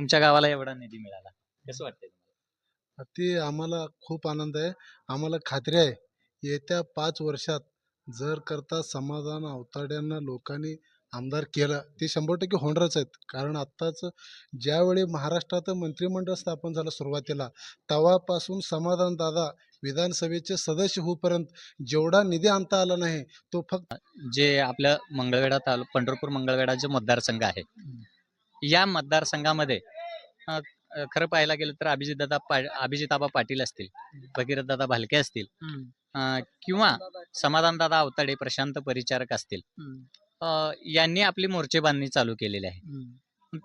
तुमच्या गावाला एवढा निधी मिळाला. कसं वाटतंय तुम्हाला? ते आम्हाला खूप आनंद आहे. आम्हाला खात्री आहे येत्या पाच वर्षात जर करता समाधान अवताड्यांना लोकांनी आमदार केलं ते शंभर टक्के होणारच आहेत. कारण आत्ताच ज्यावेळी महाराष्ट्रात मंत्रिमंडळ स्थापन झालं सुरुवातीला तेव्हापासून समाधान दादा विधानसभेचे सदस्य होईपर्यंत जेवढा निधी आणता आला नाही तो फक्त जे आपलं मंगळवेढा तालु पंढरपूर मंगळवेढा जो मतदारसंघ आहे या मतदारसंघामध्ये खरं पाहायला गेलं तर अभिजितदादा पा अभिजिताबा पाटील असतील भगीरथदादा भालके असतील किंवा समाधानदादा अवताडे प्रशांत परिचारक असतील यांनी आपली मोर्चे बांधणी चालू केलेली आहे.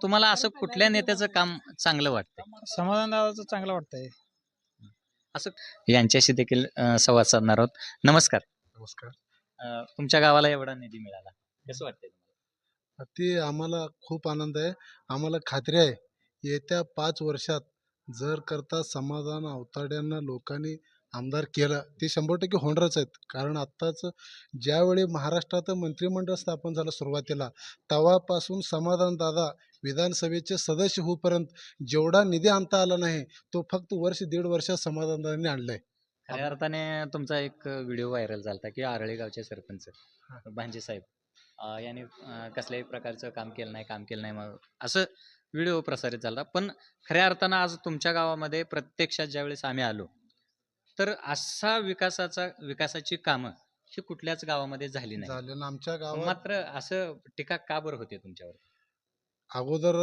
तुम्हाला असं कुठल्या नेत्याचं काम चांगलं वाटतं समाधान दादाचं चांगलं वाटतंय. यांच्याशी देखील संवाद साधणार आहोत. नमस्कार. नमस्कार. तुमच्या गावाला एवढा निधी मिळाला. कसं वाटतंय? ते आम्हाला खूप आनंद आहे. आम्हाला खात्री आहे येत्या पाच वर्षात जर करता समाधान अवताड्यांना लोकांनी आमदार केलं ते शंभर टक्के होणारच आहेत. कारण आत्ताच ज्यावेळी महाराष्ट्रात मंत्रिमंडळ स्थापन झालं सुरुवातीला तेव्हापासून समाधान दादा विधानसभेचे सदस्य होईपर्यंत जेवढा निधी आणता आला नाही तो फक्त वर्ष दीड वर्षात समाधान दादांनी आणलाय. खऱ्या अर्थाने तुमचा एक व्हिडिओ व्हायरल झाला की आरळे गावचे सरपंच भांजे साहेब. अं, यांनी अं, कसल्याही प्रकारचं काम केलं नाही काम केलं नाही मग. असं व्हिडिओ प्रसारित झाला. पण खऱ्या अर्थानं आज तुमच्या गावामध्ये प्रत्यक्षात ज्यावेळेस आम्ही आलो तर असा विकासाचा विकासाची कामं ही कुठल्याच गावामध्ये झाली नाही. झाले आमच्या गावात मात्र असं टीका का बरं होते तुमच्यावर? अगोदर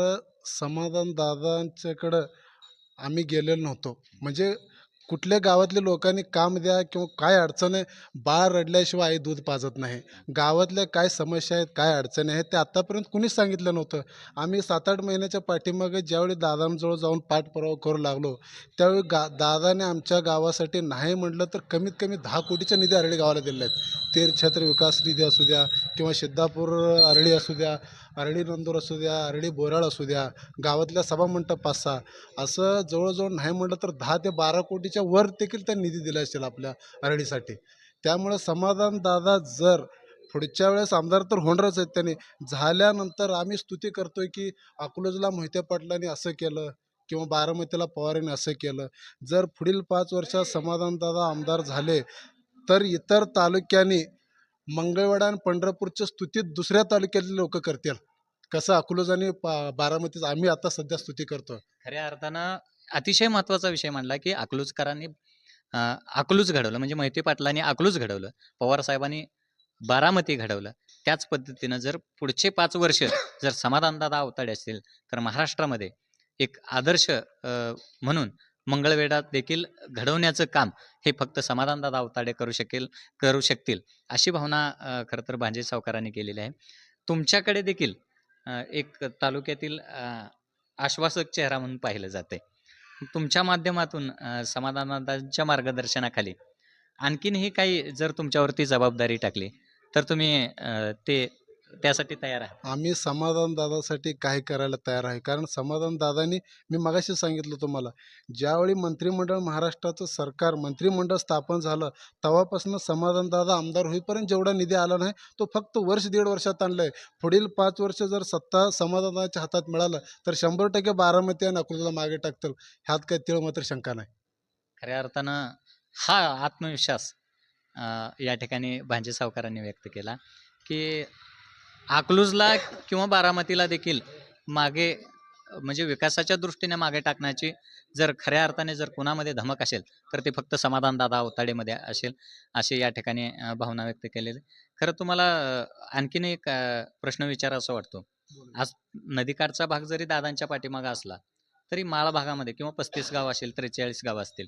समाधान दादांच्याकडं आम्ही गेलेलो नव्हतो. म्हणजे कुठल्या गावातल्या लोकांनी काम द्या किंवा काय अडचण आहे बाळ रडल्याशिवाय आई दूध पाजत नाही. गावातल्या काय समस्या आहेत काय अडचणी आहेत ते आत्तापर्यंत कुणीच सांगितलं नव्हतं. आम्ही सात आठ महिन्याच्या पाठीमागे ज्यावेळी दादांजवळ जाऊन पाठपुरावा करू लागलो त्यावेळी गा दादाने आमच्या गावासाठी नाही म्हटलं तर कमीत कमी दहा कोटीच्या निधी अरळी गावाला दिलेल्या आहेत. तीर्थक्षेत्र विकास निधी असू द्या किंवा सिद्धापूर अरळी असू द्या अरळी नंदूर असू द्या अरळी बोराळ असू द्या गावातल्या सभामंडप पाच सहा असं जवळजवळ नाही म्हटलं तर दहा ते बारा कोटीच्या वर देखील त्या निधी दिला असेल आपल्या अरळीसाठी त्यामुळं समाधान दादा जर पुढच्या वेळेस आमदार तर होणारच आहेत त्यांनी. झाल्यानंतर आम्ही स्तुती करतोय की अकलूजला मोहिते पाटलांनी असं केलं किंवा बारामतीला पवारांनी असं केलं. जर पुढील पाच वर्षात समाधानदादा आमदार झाले तर इतर तालुक्यांनी मंगळवाडा आणि पंढरपूरच्या स्तुतीत दुसऱ्या तालुक्यातले लोक करतील. कसं अकलूज आणि बारामतीच आम्ही आता सध्या स्तुती करतो खऱ्या अर्थानं अतिशय महत्त्वाचा विषय मांडला की अकलूजकरांनी अकलूज घडवलं. म्हणजे मोहिते पाटलांनी अकलूज घडवलं पवार साहेबांनी बारामती घडवलं. त्याच पद्धतीनं जर पुढचे पाच वर्ष जर समाधानदादा अवताडे असतील तर महाराष्ट्रामध्ये एक आदर्श म्हणून मंगळवेढा देखील घडवण्याचं काम हे फक्त समाधानदादा अवताडे करू शकेल करू शकतील अशी भावना खरं तर भांजे सावकारांनी केलेली आहे. तुमच्याकडे देखील एक तालुक्यातील आश्वासक चेहरा म्हणून पाहिलं जाते तुमच्या माध्यमातून अं, मार्गदर्शनाखाली आणखीनही काही जर तुमच्यावरती जबाबदारी टाकली तर तुम्ही ते त्यासाठी तयार आहात आम्ही समाधान दादासाठी काय करायला तयार आहे. कारण समाधान दादानी मी मगाशी सांगितलं तुम्हाला ज्यावेळी मंत्रिमंडळ महाराष्ट्राचं सरकार मंत्रिमंडळ स्थापन झालं तेव्हापासून समाधान दादा आमदार होईपर्यंत जेवढा निधी आला नाही तो फक्त वर्ष दीड वर्षात आणलाय. पुढील पाच वर्ष जर सत्ता समाधानाच्या हातात मिळालं तर शंभर टक्के बारामती आणि अकलूजला मागे टाकतील. ह्यात काही तिळ मात्र शंका नाही. खऱ्या अर्थानं हा आत्मविश्वास या ठिकाणी भांजे सावकारांनी व्यक्त केला की अकलूजला किंवा बारामतीला देखील मागे म्हणजे विकासाच्या दृष्टीने मागे टाकण्याची जर खऱ्या अर्थाने जर कोणामध्ये धमक असेल तर ते फक्त समाधान दादा अवताडेमध्ये असेल असे या ठिकाणी भावना व्यक्त केलेले. खरं तुम्हाला आणखीन एक प्रश्न विचारावा वाटतो. आज नदीकाठचा भाग जरी दादांच्या पाठीमागा असला तरी माळ भागामध्ये किंवा पस्तीस गाव असेल त्रेचाळीस गाव असतील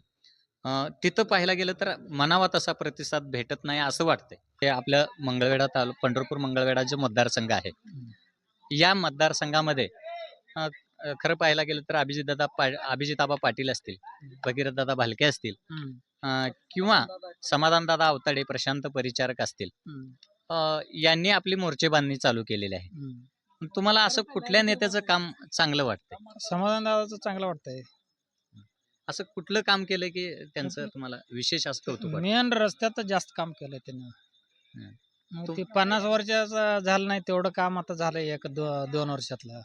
तिथं पाहायला गेलं तर मनावा तसा प्रतिसाद भेटत नाही असं वाटतंय. हे आपलं मंगळवेढा तालु पंढरपूर मंगळवेढा जो मतदारसंघ आहे या मतदारसंघामध्ये खरं पाहायला गेलं तर अभिजितदादा पा अभिजिताबा पाटील असतील भगीरथदादा भालके असतील किंवा समाधानदादा अवताडे प्रशांत परिचारक असतील यांनी आपली मोर्चे बांधणी चालू केलेली आहे. तुम्हाला असं कुठल्या नेत्याचं काम चांगलं वाटतंय? समाधान दादाचं चांगलं वाटतंय. असं कुठलं काम केलं की त्यांचं तुम्हाला विशेष असं कौतुक वाटतं? मेन रस्त्यात जास्त काम केलंय त्यानं. मग ते पन्नास वर्षाचं झालं नाही तेवढं काम आता झालंय एक दो- दोन वर्षातलं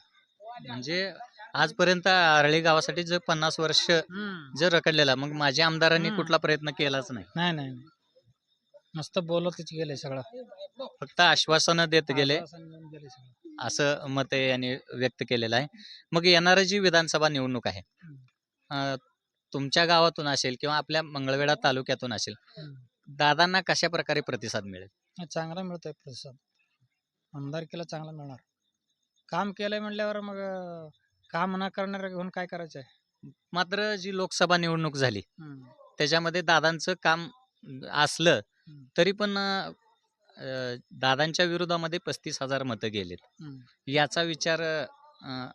म्हणजे आजपर्यंत आरळी गावासाठी जर पन्नास वर्ष जर रखडलेला मग माझ्या आमदारांनी हम्म. कुठला प्रयत्न केलाच नाही नाही नाही नाही. नुसतं बोलतच गेले सगळं फक्त आश्वासनं देत गेले आश्वासन देऊन गेले सगळं. असं मत यांनी व्यक्त केलेलं आहे मग येणारी जी विधानसभा निवडणूक आहे अं, तुमच्या गावातून असेल किंवा आपल्या मंगळवेढा तालुक्यातून असेल. दादांना कशा प्रकारे प्रतिसाद मिळेल चांगला मिळतोय प्रतिसाद आमदारकीला चांगला मिळणार काम केलंय म्हणल्यावर मग अं, काम न करणाऱ्या घेऊन काय करायचंय मात्र जी लोकसभा निवडणूक झाली हम्म. त्याच्यामध्ये दादांचं काम असलं हम्म. तरी पण अं, अं, दादांच्या विरोधामध्ये पस्तीस हजार मतं गेलेत हम्म. याचा विचार अं,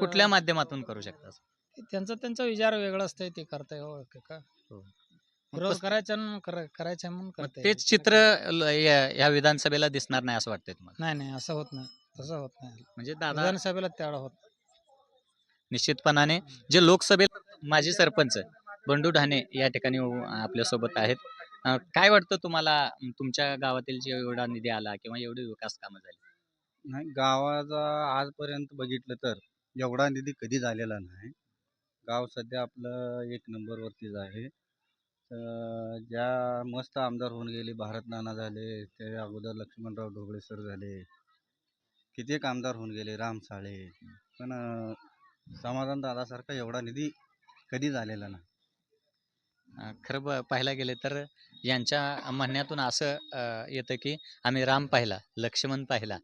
कुठल्या माध्यमातून करू शकता त्यांचा त्यांचा विचार वेगळा असतंय ते करताय हो का- हो. विरोध पस- करायचा न करा- करायचा म्हणून मग करताय. तेच चित्र ल- या या विधानसभेला दिसणार नाही असं वाटतंय तुम्हाला? नाही नाही असं होत नाही. तसं होत नाही. म्हणजे दादा विधानसभेला तेवढा होत निश्चितपणाने जे लोकसभेत माजी सरपंच बंडू ढाणे या ठिकाणी उ- आपल्यासोबत आहेत. अं, काय वाटतं तुम्हाला? अं, तुमच्या गावातील जे एवढा निधी आला किंवा एवढी विकास कामं झाली? नाही गावाचा आजपर्यंत बघितलं तर एवढा निधी कधी झालेला नाही. गाव सध्या आपलं एक नंबरवरतीच आहे. तर ज्या मस्त आमदार होऊन गेले भारत नाना झाले त्या अगोदर लक्ष्मणराव ढोबळे सर झाले. कित्येक आमदार होऊन गेले राम साळे. पण समाधान दादासारखा एवढा निधी कधी झालेला नाही. खरं ब- पाहायला गेले तर यांच्या म्हणण्यातून असं येतं की आम्ही राम पाहिला लक्ष्मण पाहिला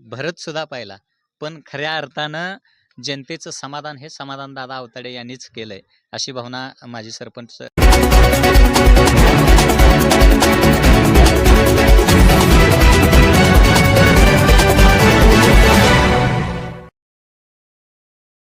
भरत सुद्धा पाहिला. पण खऱ्या अर्थानं जनतेचं समाधान हे समाधान दादा अवताडे यांनीच केलंय अशी भावना माजी सरपंच